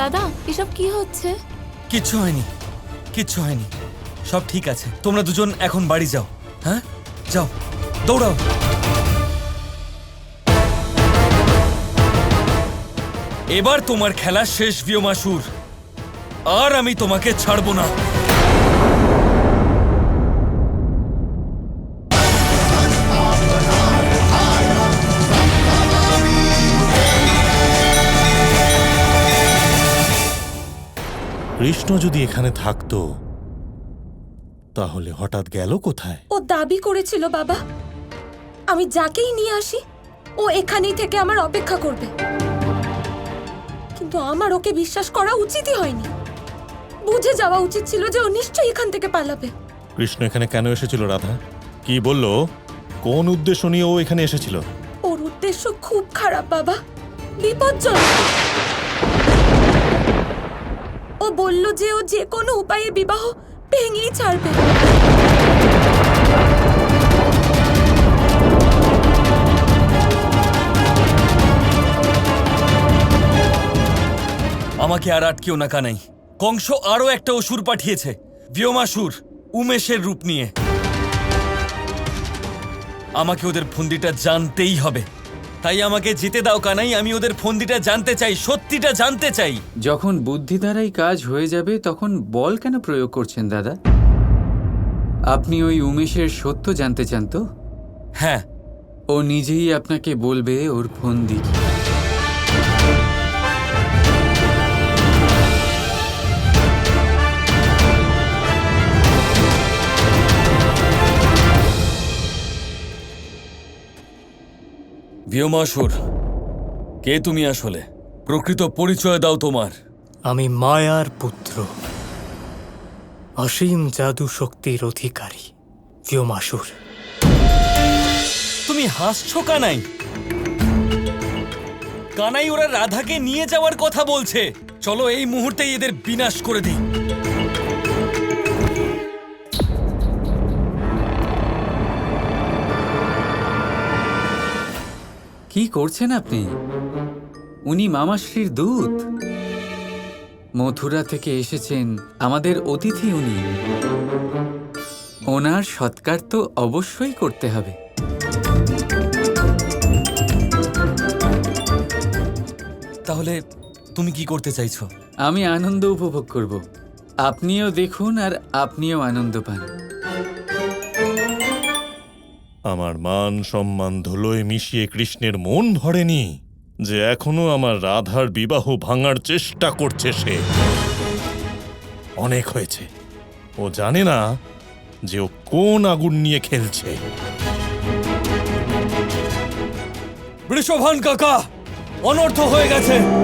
দাদা, এসব কি হচ্ছে? কিচ্ছু হয়নি কিচ্ছু হয়নি। সব ঠিক আছে। তোমরা দুজন এখন বাড়ি যাও হ্যাঁ? যাও, দৌড়াও। এবার তোমার খেলা শেষ বিয়মাসুর আর আমি তোমাকে ছাড়বো না। কৃষ্ণ যদি এখানে থাকতো তাহলে হঠাৎ গেল কোথায়? ও দাবি করেছিল বাবা। আমি যাকেই নিয়ে আসি ও এখানেই থেকে আমার অপেক্ষা করবে। কিন্তু আমার ওকে বিশ্বাস করা উচিতই হয়নি। বুঝে যাওয়া উচিত ছিল যে ও নিশ্চয়ই এখান থেকে পালাবে। কৃষ্ণ এখানে কেন এসেছিল রাধা? কি বলল? কোন উদ্দেশ্য নিয়ে ও এখানে এসেছিল? ওর উদ্দেশ্য খুব খারাপ বাবা। বিপজ্জনক। বলল যে ও যে কোনো উপায়ে বিবাহ ভেঙেই ছাড়বে। আমাকে আর আটকেও না কানাই। কংস আরও একটা অসুর পাঠিয়েছে। বিয়মাসুর, উমেশের রূপ নিয়ে। আমাকে ওদের ফন্দিটা জানতেই হবে। তাই আমাকে জিতে দাও কানাই। আমি ওদের ফন্দিটা জানতে চাই সত্যিটা জানতে চাই। যখন বুদ্ধি দ্বারাই কাজ হয়ে যাবে তখন বল কেন প্রয়োগ করছেন দাদা? আপনি ওই উমেশের সত্য জানতে চান তো? হ্যাঁ। ও নিজেই আপনাকে বলবে ওর ফন্দি কি। বিয়মাসুর কে তুমি আসলে? প্রকৃত পরিচয় দাও তোমার। আমি মায়ার পুত্র অসীম জাদু শক্তির অধিকারী ভিয়মাসুর তুমি হাসছো কানাই? কানাই ওরা রাধাকে নিয়ে যাওয়ার কথা বলছে। চলো এই মুহূর্তেই এদের বিনাশ করে দিই। কি করছেন আপনি? উনি মামাশ্রীর দূত। মথুরা থেকে এসেছেন আমাদের অতিথি উনি। ওনার সৎকার তো অবশ্যই করতে হবে। তাহলে তুমি কি করতে চাইছো? আমি আনন্দ উপভোগ করব। আপনিও দেখুন আর আপনিও আনন্দ পান। আমার মান সম্মান ধুলোয় মিশিয়ে কৃষ্ণের মন ভরেনি যে এখনও আমার রাধার বিবাহ ভাঙার চেষ্টা করছে সে। অনেক হয়েছে। ও জানে না যে ও কোন আগুন নিয়ে খেলছে। বৃষভান কাকা, অনর্থ হয়ে গেছে।